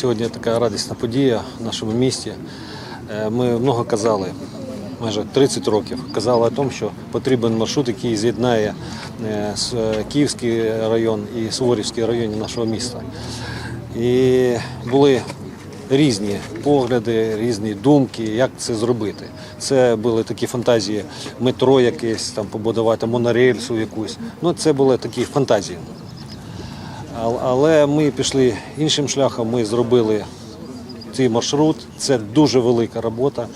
сьогодні така радісна подія в нашому місті. Е, Ми много казали, майже 30 років, казали о тому, що потрібен маршрут, який з'єднає е, е, Київський район і Суворівський район нашого міста. І були різні погляди, різні думки, як це зробити. Це були такі фантазії, метро якесь там побудувати, монорельсу якусь. Ну, це були такі фантазії. Але ми пішли іншим шляхом. Ми зробили цей маршрут. Це дуже велика робота.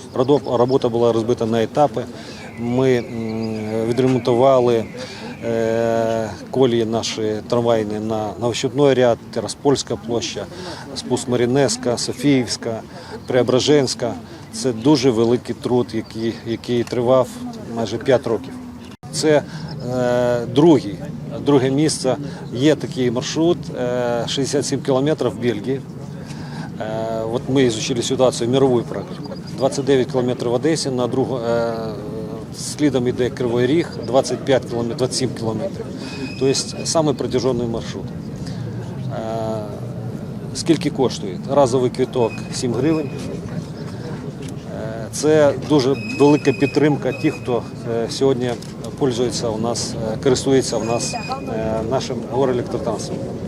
Робота була розбита на етапи. Ми відремонтували е, колії наші трамвайні на Новощутной ряд, Тераспольська площа, спуск Марінеска, Софіївська, Преображенська. Це дуже великий труд, який, який тривав майже 5 років. Це е, другий, друге місце. Є такий маршрут, е, 67 кілометрів в Бельгії. Е, от ми изучили ситуацію, мирову практику. 29 кілометрів в Одесі, на другу, е, слідом йде Кривий Ріг, 25 кілометрів, 27 кілометрів. Тобто самий протяжний маршрут. Е, скільки коштує? Разовий квиток 7 гривень. Е, Це дуже велика підтримка тих, хто е, сьогодні пользується у нас, е, користується у нас е, нашим горелектротранспортом.